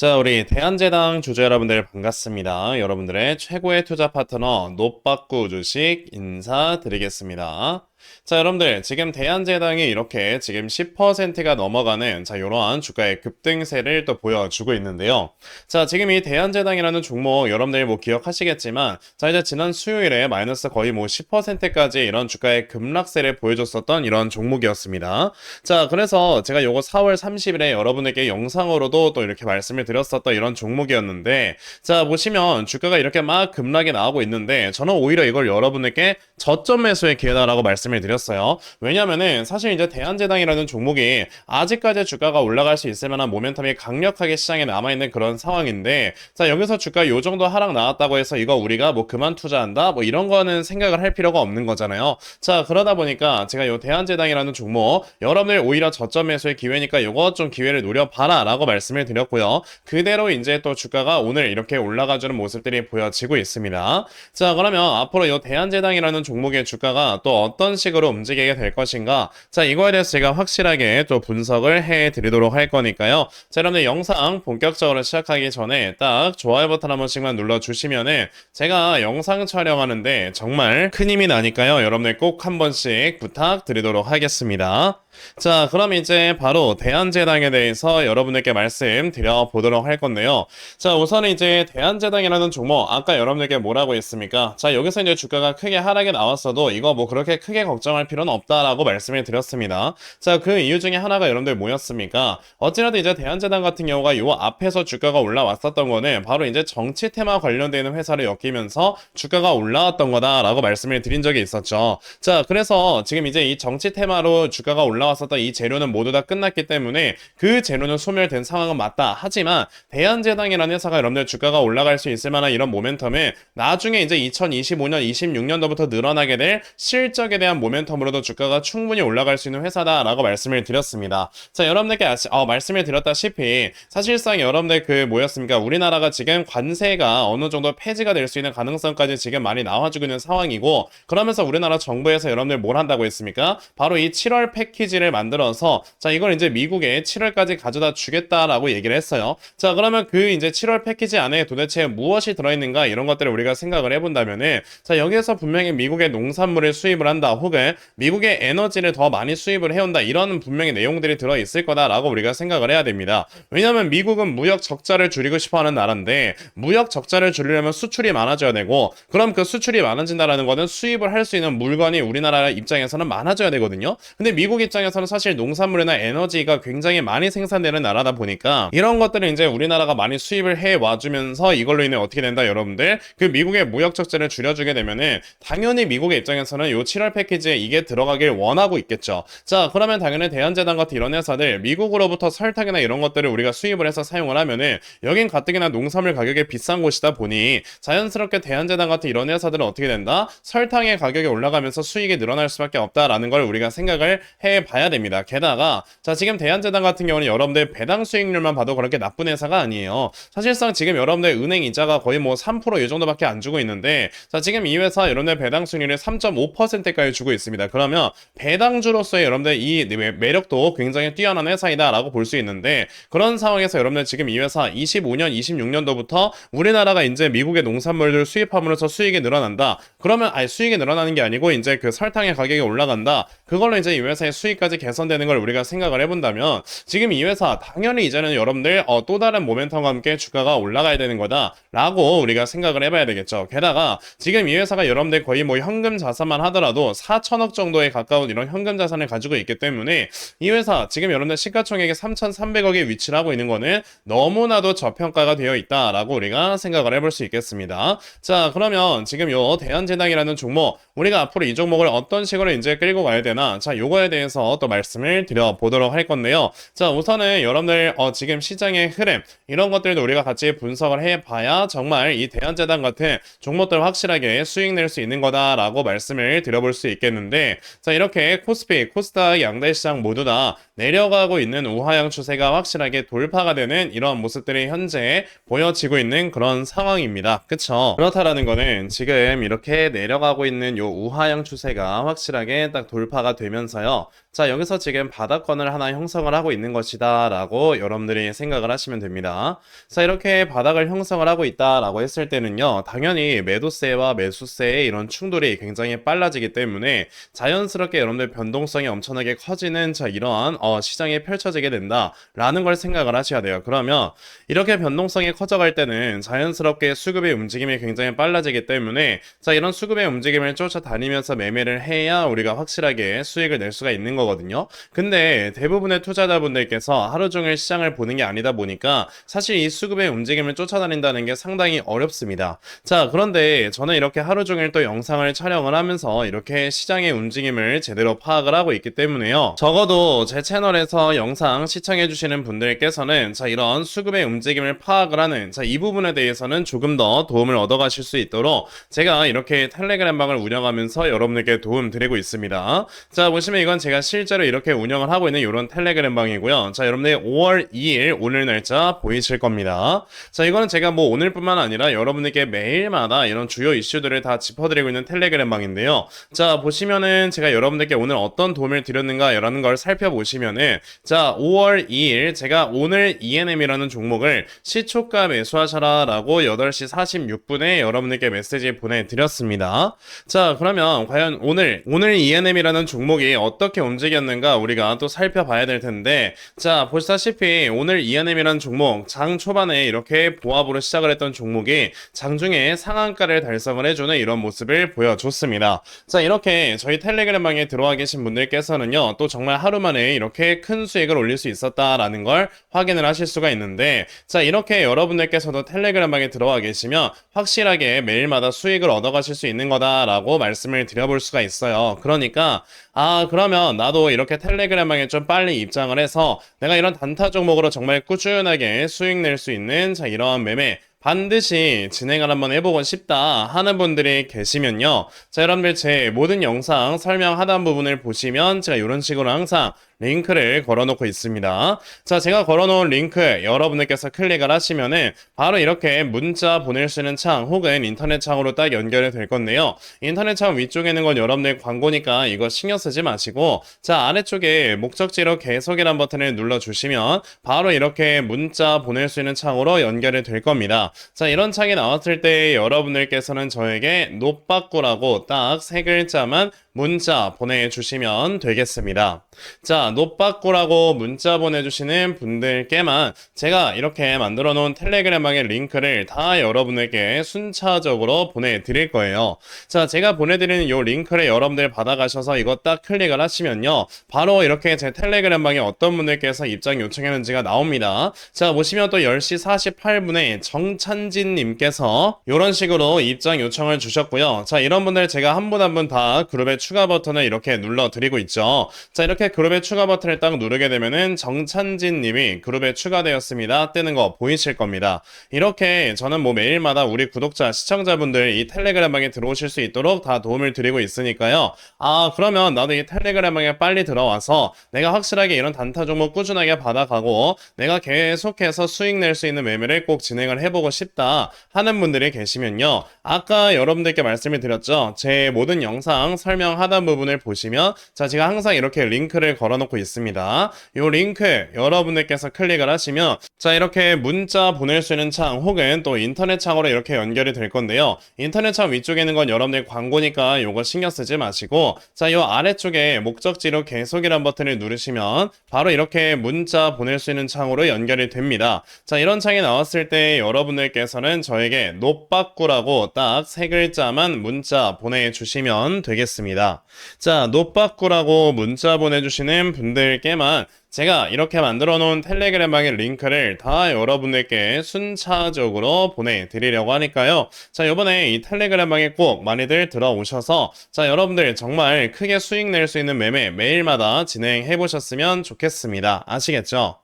자, 우리 대한제당 주주 여러분들 반갑습니다. 여러분들의 최고의 투자 파트너 노빠꾸 주식 인사드리겠습니다. 자, 여러분들 지금 대한제당이 이렇게 지금 10%가 넘어가는 자, 이러한 주가의 급등세를 또 보여주고 있는데요. 자, 지금 이 대한제당이라는 종목 여러분들이 뭐 기억하시겠지만 자, 이제 지난 수요일에 마이너스 거의 뭐 10%까지 이런 주가의 급락세를 보여줬었던 이런 종목이었습니다. 자, 그래서 제가 요거 4월 30일에 여러분에게 영상으로도 또 이렇게 말씀을 드렸었던 이런 종목이었는데 자, 보시면 주가가 이렇게 막 급락이 나오고 있는데 저는 오히려 이걸 여러분에게 저점 매수의 기회다라고 말씀 을 드렸어요. 왜냐면은 사실 이제 대한제당이라는 종목이 아직까지 주가가 올라갈 수 있을 만한 모멘텀이 강력하게 시장에 남아있는 그런 상황인데 자, 여기서 주가 요 정도 하락 나왔다고 해서 이거 우리가 뭐 그만 투자한다? 뭐 이런 거는 생각을 할 필요가 없는 거잖아요. 자, 그러다 보니까 제가 요 대한제당이라는 종목 여러분들 오히려 저점 매수의 기회니까 요거 좀 기회를 노려봐라 라고 말씀을 드렸고요. 그대로 이제 또 주가가 오늘 이렇게 올라가주는 모습들이 보여지고 있습니다. 자, 그러면 앞으로 요 대한제당이라는 종목의 주가가 또 어떤 식으로 움직이게 될 것인가? 자, 이거에 대해서 제가 확실하게 또 분석을 해 드리도록 할 거니까요. 자, 여러분들 영상 본격적으로 시작하기 전에 딱 좋아요 버튼 한 번씩만 눌러 주시면은 제가 영상 촬영하는데 정말 큰 힘이 나니까요. 여러분들 꼭 한 번씩 부탁드리도록 하겠습니다. 자, 그럼 이제 바로 대한제당에 대해서 여러분들께 말씀드려 보도록 할 건데요. 자, 우선 이제 대한제당이라는 종목, 아까 여러분들께 뭐라고 했습니까? 자, 여기서 이제 주가가 크게 하락이 나왔어도 이거 뭐 그렇게 크게 걱정할 필요는 없다라고 말씀을 드렸습니다. 자, 그 이유 중에 하나가 여러분들 뭐였습니까? 어찌라도 이제 대한제당 같은 경우가 요 앞에서 주가가 올라왔었던 거는 바로 이제 정치 테마 관련되는 회사를 엮이면서 주가가 올라왔던 거다라고 말씀을 드린 적이 있었죠. 자, 그래서 지금 이제 이 정치 테마로 주가가 올라 왔었던 이 재료는 모두 다 끝났기 때문에 그 재료는 소멸된 상황은 맞다. 하지만 대한제당이라는 회사가 여러분들 주가가 올라갈 수 있을 만한 이런 모멘텀은 나중에 이제 2025년, 26년도부터 늘어나게 될 실적에 대한 모멘텀으로도 주가가 충분히 올라갈 수 있는 회사다라고 말씀을 드렸습니다. 자, 여러분들께 아시, 어, 말씀을 드렸다시피 사실상 여러분들 그 뭐였습니까? 우리나라가 지금 관세가 어느 정도 폐지가 될 수 있는 가능성까지 지금 많이 나와주고 있는 상황이고 그러면서 우리나라 정부에서 여러분들 뭘 한다고 했습니까? 바로 이 7월 패키지 를 만들어서 자, 이걸 이제 미국에 7월까지 가져다 주겠다라고 얘기를 했어요. 자, 그러면 그 이제 7월 패키지 안에 도대체 무엇이 들어있는가 이런 것들을 우리가 생각을 해본다면은 자, 여기에서 분명히 미국의 농산물을 수입을 한다 혹은 미국의 에너지를 더 많이 수입을 해온다 이런 분명히 내용들이 들어있을 거다라고 우리가 생각을 해야 됩니다. 왜냐하면 미국은 무역 적자를 줄이고 싶어하는 나라인데 무역 적자를 줄이려면 수출이 많아져야 되고 그럼 그 수출이 많아진다라는 거는 수입을 할 수 있는 물건이 우리나라 입장에서는 많아져야 되거든요. 근데 미국 입장 에서는 사실 농산물이나 에너지가 굉장히 많이 생산되는 나라다 보니까 이런 것들을 이제 우리나라가 많이 수입을 해 와주면서 이걸로 인해 어떻게 된다 여러분들 그 미국의 무역 적자를 줄여주게 되면은 당연히 미국의 입장에서는 요 7월 패키지에 이게 들어가길 원하고 있겠죠. 자 그러면 당연히 대한제당 같은 이런 회사들 미국으로부터 설탕이나 이런 것들을 우리가 수입을 해서 사용을 하면은 여긴 가뜩이나 농산물 가격이 비싼 곳이다 보니 자연스럽게 대한제당 같은 이런 회사들은 어떻게 된다? 설탕의 가격이 올라가면서 수익이 늘어날 수밖에 없다라는 걸 우리가 생각을 해 봐야 됩니다. 게다가 자 지금 대한제당 같은 경우는 여러분들 배당 수익률만 봐도 그렇게 나쁜 회사가 아니에요. 사실상 지금 여러분들 은행 이자가 거의 뭐 3%이 정도밖에 안 주고 있는데 자 지금 이 회사 여러분들 배당 수익률이 3.5%까지 주고 있습니다. 그러면 배당주로서의 여러분들 이 매력도 굉장히 뛰어난 회사이다라고 볼 수 있는데 그런 상황에서 여러분들 지금 이 회사 25년, 26년도부터 우리나라가 이제 미국의 농산물들 수입함으로써 수익이 늘어난다. 그러면 아예 수익이 늘어나는 게 아니고 이제 그 설탕의 가격이 올라간다. 그걸로 이제 이 회사의 수익 까지 개선되는 걸 우리가 생각을 해본다면 지금 이 회사 당연히 이제는 여러분들 어, 또 다른 모멘텀과 함께 주가가 올라가야 되는 거다라고 우리가 생각을 해봐야 되겠죠. 게다가 지금 이 회사가 여러분들 거의 뭐 현금 자산만 하더라도 4천억 정도에 가까운 이런 현금 자산을 가지고 있기 때문에 이 회사 지금 여러분들 시가총액이 3,300억에 위치를 하고 있는 거는 너무나도 저평가가 되어 있다라고 우리가 생각을 해볼 수 있겠습니다. 자 그러면 지금 요 대한제당이라는 종목 우리가 앞으로 이 종목을 어떤 식으로 이제 끌고 가야 되나 자 요거에 대해서 또 말씀을 드려 보도록 할 건데요. 자 우선은 여러분들 어, 지금 시장의 흐름 이런 것들도 우리가 같이 분석을 해봐야 정말 이 대한제당 같은 종목들 확실하게 수익 낼 수 있는 거다라고 말씀을 드려볼 수 있겠는데 자 이렇게 코스피, 코스닥 양대 시장 모두 다 내려가고 있는 우하향 추세가 확실하게 돌파가 되는 이런 모습들이 현재 보여지고 있는 그런 상황입니다. 그쵸? 그렇다라는 거는 지금 이렇게 내려가고 있는 요 우하향 추세가 확실하게 딱 돌파가 되면서요. 자 자, 여기서 지금 바닥권을 하나 형성을 하고 있는 것이다 라고 여러분들이 생각을 하시면 됩니다. 자, 이렇게 바닥을 형성을 하고 있다 라고 했을 때는요, 당연히 매도세와 매수세의 이런 충돌이 굉장히 빨라지기 때문에 자연스럽게 여러분들 변동성이 엄청나게 커지는 자, 이러한 어, 시장이 펼쳐지게 된다 라는 걸 생각을 하셔야 돼요. 그러면 이렇게 변동성이 커져갈 때는 자연스럽게 수급의 움직임이 굉장히 빨라지기 때문에 자, 이런 수급의 움직임을 쫓아다니면서 매매를 해야 우리가 확실하게 수익을 낼 수가 있는 거 거든요. 근데 대부분의 투자자분들께서 하루 종일 시장을 보는 게 아니다 보니까 사실 이 수급의 움직임을 쫓아다닌다는 게 상당히 어렵습니다. 자, 그런데 저는 이렇게 하루 종일 또 영상을 촬영을 하면서 이렇게 시장의 움직임을 제대로 파악을 하고 있기 때문에요. 적어도 제 채널에서 영상 시청해주시는 분들께서는 자, 이런 수급의 움직임을 파악을 하는 자, 이 부분에 대해서는 조금 더 도움을 얻어가실 수 있도록 제가 이렇게 텔레그램 방을 운영하면서 여러분들께 도움 드리고 있습니다. 자, 보시면 이건 제가 실 제로 이렇게 운영을 하고 있는 이런 텔레그램 방이고요. 자, 여러분들 5월 2일 오늘 날짜 보이실 겁니다. 자, 이거는 제가 뭐 오늘뿐만 아니라 여러분들께 매일마다 이런 주요 이슈들을 다 짚어드리고 있는 텔레그램 방인데요. 자, 보시면은 제가 여러분들께 오늘 어떤 도움을 드렸는가 라는 걸 살펴보시면은 자, 5월 2일 제가 오늘 ENM이라는 종목을 시초가 매수하셔라 라고 8시 46분에 여러분들께 메시지 보내드렸습니다. 자, 그러면 과연 오늘, 오늘 ENM이라는 종목이 어떻게 움직 였는가 우리가 또 살펴봐야 될 텐데, 자, 보시다시피 오늘 ENM이라는 종목, 장 초반에 이렇게 보합으로 시작을 했던 종목이 장중에 상한가를 달성을 해주는 이런 모습을 보여줬습니다. 자, 이렇게 저희 텔레그램 방에 들어와 계신 분들께서는요, 또 정말 하루 만에 이렇게 큰 수익을 올릴 수 있었다라는 걸 확인을 하실 수가 있는데, 자, 이렇게 여러분들께서도 텔레그램 방에 들어와 계시면 확실하게 매일마다 수익을 얻어가실 수 있는 거다라고 말씀을 드려볼 수가 있어요. 그러니까, 아, 그러면 나도 이렇게 텔레그램 방에 좀 빨리 입장을 해서 내가 이런 단타 종목으로 정말 꾸준하게 수익 낼 수 있는 자, 이러한 매매 반드시 진행을 한번 해보고 싶다 하는 분들이 계시면요. 자, 여러분들 제 모든 영상 설명 하단 부분을 보시면 제가 이런 식으로 항상 링크를 걸어놓고 있습니다. 자, 제가 걸어놓은 링크 여러분들께서 클릭을 하시면은 바로 이렇게 문자 보낼 수 있는 창 혹은 인터넷 창으로 딱 연결이 될 건데요. 인터넷 창 위쪽에 있는 건 여러분들 광고니까 이거 신경 쓰지 마시고 자, 아래쪽에 목적지로 계속이란 버튼을 눌러주시면 바로 이렇게 문자 보낼 수 있는 창으로 연결이 될 겁니다. 자, 이런 창이 나왔을 때 여러분들께서는 저에게 노빠꾸라고 딱 세 글자만 문자 보내주시면 되겠습니다. 자, 노빠꾸라고 문자 보내주시는 분들께만 제가 이렇게 만들어 놓은 텔레그램방의 링크를 다 여러분에게 순차적으로 보내드릴 거예요. 자, 제가 보내드리는 이 링크를 여러분들 받아가셔서 이거 딱 클릭을 하시면요. 바로 이렇게 제 텔레그램방에 어떤 분들께서 입장 요청했는지가 나옵니다. 자, 보시면 또 10시 48분에 정찬진님께서 이런 식으로 입장 요청을 주셨고요. 자, 이런 분들 제가 한 분 한 분 다 그룹에 추가 버튼을 이렇게 눌러 드리고 있죠. 자, 이렇게 그룹에 추가 버튼을 딱 누르게 되면은 정찬진 님이 그룹에 추가되었습니다. 뜨는 거 보이실 겁니다. 이렇게 저는 뭐 매일마다 우리 구독자, 시청자분들 이 텔레그램 방에 들어오실 수 있도록 다 도움을 드리고 있으니까요. 아, 그러면 나도 이 텔레그램 방에 빨리 들어와서 내가 확실하게 이런 단타 종목 꾸준하게 받아가고 내가 계속해서 수익 낼 수 있는 매매를 꼭 진행을 해보고 싶다 하는 분들이 계시면요. 아까 여러분들께 말씀을 드렸죠. 제 모든 영상 설명 하단 부분을 보시면 자 제가 항상 이렇게 링크를 걸어놓고 있습니다. 이 링크 여러분들께서 클릭을 하시면 자 이렇게 문자 보낼 수 있는 창 혹은 또 인터넷 창으로 이렇게 연결이 될 건데요. 인터넷 창 위쪽에 있는 건 여러분들 광고니까 이거 신경 쓰지 마시고 자 이 아래쪽에 목적지로 계속이란 버튼을 누르시면 바로 이렇게 문자 보낼 수 있는 창으로 연결이 됩니다. 자 이런 창이 나왔을 때 여러분들께서는 저에게 노빠꾸라고 딱 세 글자만 문자 보내주시면 되겠습니다. 자, 노빠꾸라고 문자 보내주시는 분들께만 제가 이렇게 만들어 놓은 텔레그램 방의 링크를 다 여러분들께 순차적으로 보내드리려고 하니까요. 자, 요번에 이 텔레그램 방에 꼭 많이들 들어오셔서 자, 여러분들 정말 크게 수익 낼 수 있는 매매 매일마다 진행해 보셨으면 좋겠습니다. 아시겠죠?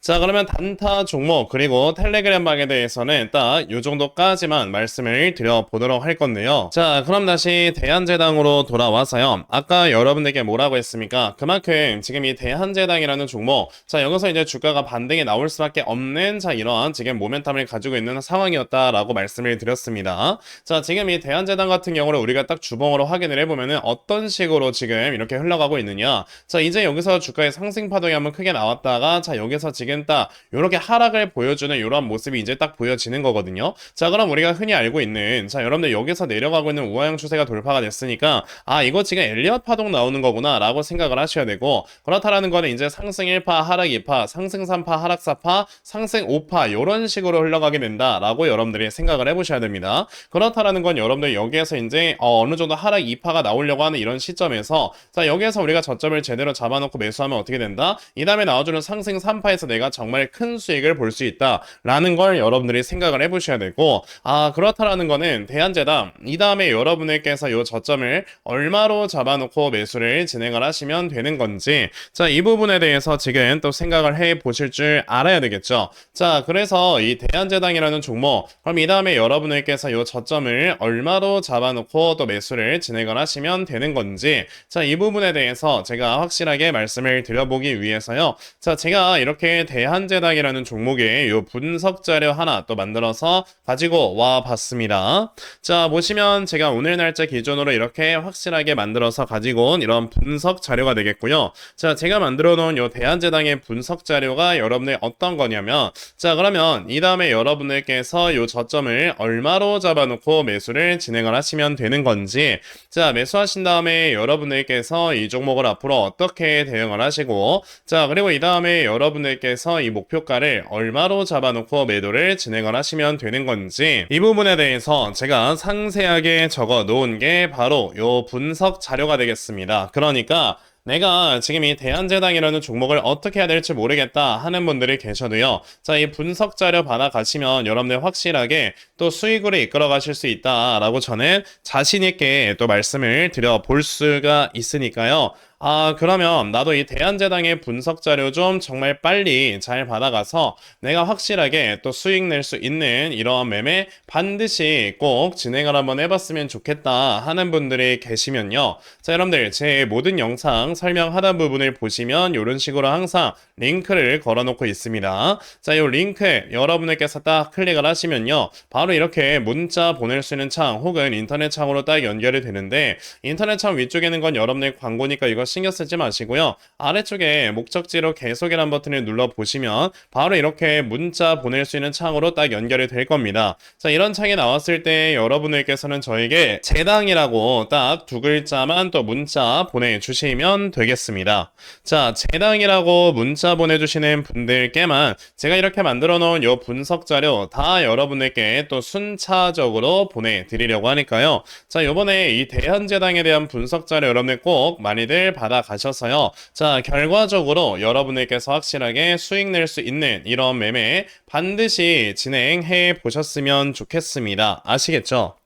자, 그러면 단타 종목 그리고 텔레그램 방에 대해서는 딱요 정도까지만 말씀을 드려보도록 할 건데요. 자, 그럼 다시 대한제당으로 돌아와서요. 아까 여러분들께 뭐라고 했습니까? 그만큼 지금 이 대한제당이라는 종목, 자, 여기서 이제 주가가 반등이 나올 수밖에 없는 자, 이러한 지금 모멘텀을 가지고 있는 상황이었다라고 말씀을 드렸습니다. 자, 지금 이 대한제당 같은 경우를 우리가 딱 주봉으로 확인을 해보면은 어떤 식으로 지금 이렇게 흘러가고 있느냐. 자, 이제 여기서 주가의 상승 파동이 한번 크게 나왔다가 자, 여기서 지금 딱 이렇게 하락을 보여주는 이러한 모습이 이제 딱 보여지는 거거든요. 자, 그럼 우리가 흔히 알고 있는 자, 여러분들 여기서 내려가고 있는 우하형 추세가 돌파가 됐으니까 아, 이거 지금 엘리엇 파동 나오는 거구나 라고 생각을 하셔야 되고 그렇다라는 거는 이제 상승 1파, 하락 2파, 상승 3파, 하락 4파, 상승 5파 이런 식으로 흘러가게 된다 라고 여러분들이 생각을 해보셔야 됩니다. 그렇다라는 건 여러분들 여기에서 이제 어, 어느 정도 하락 2파가 나오려고 하는 이런 시점에서 자, 여기에서 우리가 저점을 제대로 잡아놓고 매수하면 어떻게 된다? 이 다음에 나와주는 상승 3파에 서 내가 정말 큰 수익을 볼 수 있다라는 걸 여러분들이 생각을 해보셔야 되고 아 그렇다라는 거는 대한제당 이 다음에 여러분들께서 요 저점을 얼마로 잡아놓고 매수를 진행을 하시면 되는 건지 자 이 부분에 대해서 지금 또 생각을 해 보실 줄 알아야 되겠죠? 자 그래서 이 대한제당이라는 종목 그럼 이 다음에 여러분들께서 요 저점을 얼마로 잡아놓고 또 매수를 진행을 하시면 되는 건지 자 이 부분에 대해서 제가 확실하게 말씀을 드려보기 위해서요. 자 제가 이렇게 대한제당이라는 종목의 요 분석 자료 하나 또 만들어서 가지고 와 봤습니다. 자 보시면 제가 오늘 날짜 기준으로 이렇게 확실하게 만들어서 가지고 온 이런 분석 자료가 되겠고요. 자 제가 만들어 놓은 요 대한제당의 분석 자료가 여러분들 어떤 거냐면 자 그러면 이 다음에 여러분들께서 요 저점을 얼마로 잡아놓고 매수를 진행을 하시면 되는 건지 자 매수하신 다음에 여러분들께서 이 종목을 앞으로 어떻게 대응을 하시고 자 그리고 이 다음에 여러분들 께서 이 목표가를 얼마로 잡아놓고 매도를 진행을 하시면 되는 건지 이 부분에 대해서 제가 상세하게 적어 놓은 게 바로 요 분석 자료가 되겠습니다 그러니까 내가 지금 이 대한제당이라는 종목을 어떻게 해야 될지 모르겠다 하는 분들이 계셔도요. 자, 이 분석 자료 받아 가시면 여러분들 확실하게 또 수익으로 이끌어 가실 수 있다라고 저는 자신 있게 또 말씀을 드려 볼 수가 있으니까요. 아, 그러면 나도 이 대한제당의 분석 자료 좀 정말 빨리 잘 받아가서 내가 확실하게 또 수익 낼 수 있는 이러한 매매 반드시 꼭 진행을 한번 해봤으면 좋겠다 하는 분들이 계시면요. 자, 여러분들 제 모든 영상 설명 하단 부분을 보시면 이런 식으로 항상 링크를 걸어놓고 있습니다. 자, 이 링크 여러분들께서 딱 클릭을 하시면요. 바로 이렇게 문자 보낼 수 있는 창 혹은 인터넷 창으로 딱 연결이 되는데 인터넷 창 위쪽에는 건 여러분들 광고니까 이거 신경 쓰지 마시고요. 아래쪽에 목적지로 계속이란 버튼을 눌러 보시면 바로 이렇게 문자 보낼 수 있는 창으로 딱 연결이 될 겁니다. 자, 이런 창이 나왔을 때 여러분들께서는 저에게 재당이라고 딱 두 글자만 또 문자 보내주시면 되겠습니다. 자, 재당이라고 문자 보내주시는 분들께만 제가 이렇게 만들어 놓은 요 분석 자료 다 여러분들께 또 순차적으로 보내드리려고 하니까요. 자, 요번에 이 대한제당에 대한 분석 자료 여러분들 꼭 많이들 받아 가셔서요. 자, 결과적으로 여러분들께서 확실하게 수익 낼 수 있는 이런 매매 반드시 진행해 보셨으면 좋겠습니다. 아시겠죠?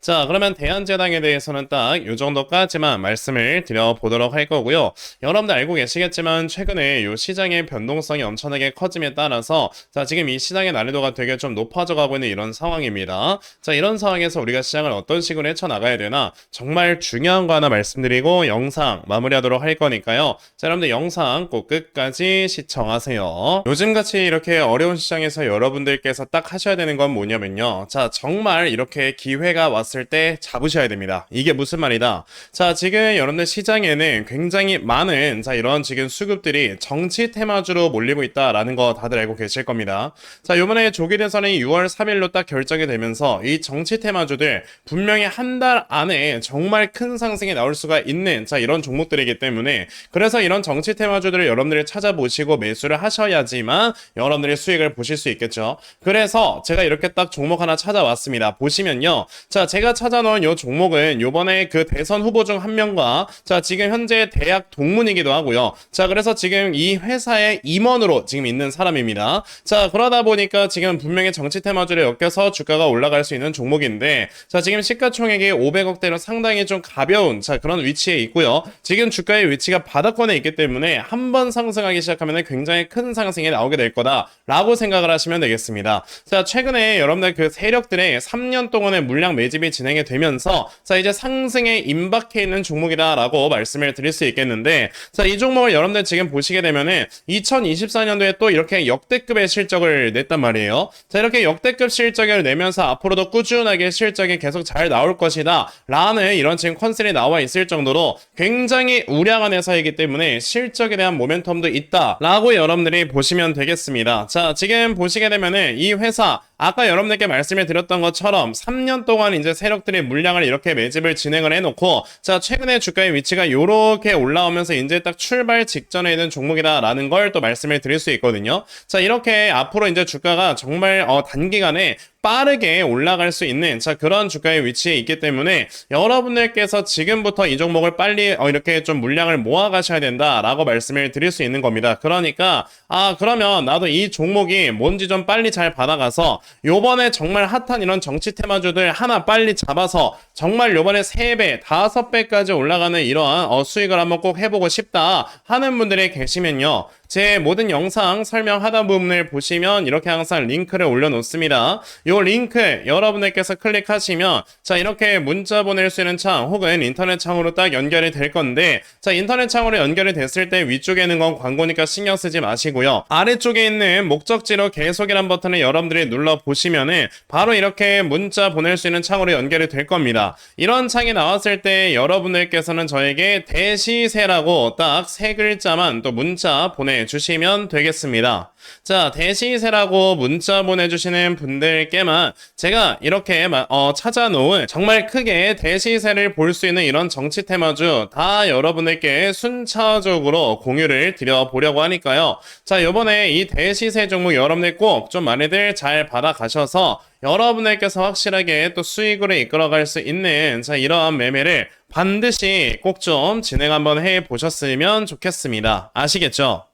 자, 그러면 대한제당에 대해서는 딱 이 정도까지만 말씀을 드려보도록 할 거고요. 여러분들 알고 계시겠지만 최근에 이 시장의 변동성이 엄청나게 커짐에 따라서 자, 지금 이 시장의 난이도가 되게 좀 높아져 가고 있는 이런 상황입니다. 자, 이런 상황에서 우리가 시장을 어떤 식으로 헤쳐나가야 되나 정말 중요한 거 하나 말씀드리고 영상 마무리하도록 할 거니까요. 자, 여러분들 영상 꼭 끝까지 시청하세요. 요즘같이 이렇게 어려운 시장에서 여러분들께서 딱 하셔야 되는 건 뭐냐면요. 자, 정말 이렇게 기회가 왔을 때 잡으셔야 됩니다. 이게 무슨 말이다? 자, 지금 여러분들 시장에는 굉장히 많은 자, 이런 지금 수급들이 정치 테마주로 몰리고 있다라는 거 다들 알고 계실 겁니다. 자, 요번에 조기 대선이 6월 3일로 딱 결정이 되면서 이 정치 테마주들 분명히 한 달 안에 정말 큰 상승이 나올 수가 있는 자, 이런 종목들이기 때문에 그래서 이런 정치 테마주들을 여러분들이 찾아보시고 매수를 하셔야지만 여러분들이 수익을 보실 수 있겠죠. 그래서 제가 이렇게 딱 종목 하나 찾아왔습니다. 보시면요. 자, 제가 찾아놓은 요 종목은 요번에 그 대선 후보 중 한 명과 자, 지금 현재 대학 동문이기도 하고요. 자, 그래서 지금 이 회사의 임원으로 지금 있는 사람입니다. 자, 그러다 보니까 지금 분명히 정치 테마주를 엮여서 주가가 올라갈 수 있는 종목인데 자, 지금 시가총액이 500억대로 상당히 좀 가벼운 자, 그런 위치에 있고요. 지금 주가의 위치가 바닥권에 있기 때문에 한 번 상승하기 시작하면 굉장히 큰 상승이 나오게 될 거다라고 생각을 하시면 되겠습니다. 자, 최근에 여러분들 그 세력들의 3년 동안의 물량 매 집이 진행이 되면서 자, 이제 상승에 임박해 있는 종목이다라고 말씀을 드릴 수 있겠는데 자, 이 종목을 여러분들 지금 보시게 되면은 2024년도에 또 이렇게 역대급의 실적을 냈단 말이에요. 자, 이렇게 역대급 실적을 내면서 앞으로도 꾸준하게 실적이 계속 잘 나올 것이다. 라는 이런 지금 컨셉이 나와 있을 정도로 굉장히 우량한 회사이기 때문에 실적에 대한 모멘텀도 있다. 라고 여러분들이 보시면 되겠습니다. 자, 지금 보시게 되면은 이 회사 아까 여러분들께 말씀을 드렸던 것처럼 3년 동안 이제 세력들의 물량을 이렇게 매집을 진행을 해놓고 자 최근에 주가의 위치가 이렇게 올라오면서 이제 딱 출발 직전에 있는 종목이다라는 걸 또 말씀을 드릴 수 있거든요. 자 이렇게 앞으로 이제 주가가 정말 어, 단기간에 빠르게 올라갈 수 있는 자 그런 주가의 위치에 있기 때문에 여러분들께서 지금부터 이 종목을 빨리 어, 이렇게 좀 물량을 모아 가셔야 된다라고 말씀을 드릴 수 있는 겁니다. 그러니까 아 그러면 나도 이 종목이 뭔지 좀 빨리 잘 받아가서 요번에 정말 핫한 이런 정치 테마주들 하나 빨리 잡아서 정말 요번에 3배, 5배까지 올라가는 이러한 어, 수익을 한번 꼭 해보고 싶다 하는 분들이 계시면요. 제 모든 영상 설명하다 부분을 보시면 이렇게 항상 링크를 올려놓습니다. 요 링크 여러분들께서 클릭하시면 자 이렇게 문자 보낼 수 있는 창 혹은 인터넷 창으로 딱 연결이 될 건데 자 인터넷 창으로 연결이 됐을 때 위쪽에 있는 건 광고니까 신경 쓰지 마시고요. 아래쪽에 있는 목적지로 계속이란 버튼을 여러분들이 눌러 보시면은 바로 이렇게 문자 보낼 수 있는 창으로 연결이 될 겁니다. 이런 창이 나왔을 때 여러분들께서는 저에게 대시세라고 딱 세 글자만 또 문자 보내 주시면 되겠습니다. 자, 대시세라고 문자 보내주시는 분들께만 제가 이렇게 마- 어, 찾아놓은 정말 크게 대시세를 볼 수 있는 이런 정치 테마주 다 여러분들께 순차적으로 공유를 드려보려고 하니까요. 자, 요번에 이 대시세 종목 여러분들 꼭 좀 많이들 잘 받아가셔서 여러분들께서 확실하게 또 수익으로 이끌어갈 수 있는 자, 이러한 매매를 반드시 꼭 좀 진행 한번 해 보셨으면 좋겠습니다. 아시겠죠?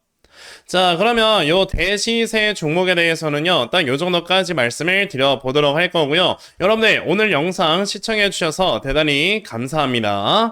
자, 그러면 요 대시세 종목에 대해서는요, 딱 요 정도까지 말씀을 드려보도록 할 거고요. 여러분들, 오늘 영상 시청해주셔서 대단히 감사합니다.